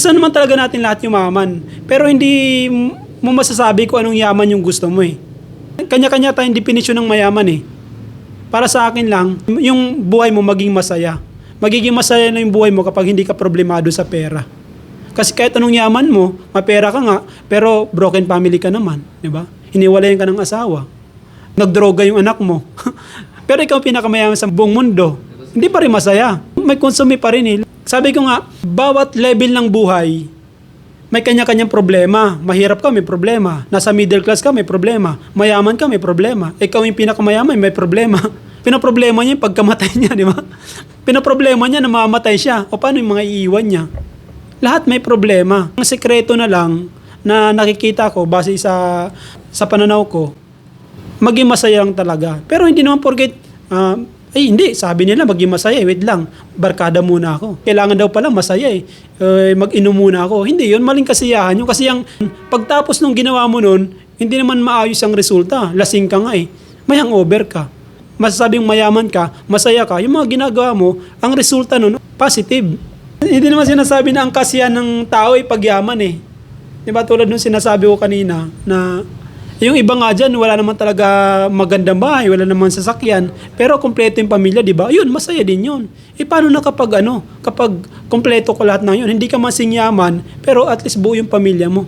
Gusto naman talaga natin lahat yumaman. Pero hindi mo masasabi kung anong yaman yung gusto mo eh. Kanya-kanya tayong definisyon ng mayaman eh. Para sa akin lang, yung buhay mo maging masaya. Magiging masaya na yung buhay mo kapag hindi ka problemado sa pera. Kasi kahit anong yaman mo, mapera ka nga, pero broken family ka naman, di ba? Hiniwalayan ka ng asawa. Nagdroga yung anak mo. pero ikaw pinakamayaman sa buong mundo. Hindi pa rin masaya. May konsumi pa rin eh. Sabi ko nga, bawat level ng buhay, may kanya-kanyang problema. Mahirap ka, may problema. Nasa middle class ka, may problema. Mayaman ka, may problema. Ikaw yung pinakamayaman, may problema. Pinaproblema niya yung pagkamatay niya, di ba? Pinaproblema niya na mamatay siya. O paano yung mga iiwan niya? Lahat may problema. Ang sekreto na lang na nakikita ko base sa sa pananaw ko, maging masaya lang talaga. Pero hindi naman porket, ah, ay hindi, sabi nila maging masaya, eh, wait lang, barkada muna ako. Kailangan daw pala masaya eh, Eh, mag-inom muna ako. Hindi yun, maling kasiyahan yun. Kasi ang pagtapos nung ginawa mo nun, hindi naman maayos ang resulta. Lasing ka nga eh. May hangover ka. Masasabing mayaman ka, masaya ka, yung mga ginagawa mo, ang resulta nun, positive. Hindi naman sinasabi na ang kasiyahan ng tao ay pagyaman eh. Di ba tulad nung sinasabi ko kanina na yung iba nga dyan, wala naman talaga magandang bahay, wala naman sasakyan, pero kompleto yung pamilya, di ba? Yun, masaya din yun. E paano na kapag ano, kapag kompleto ko lahat ng yun, hindi ka masing yaman, pero at least buo yung pamilya mo.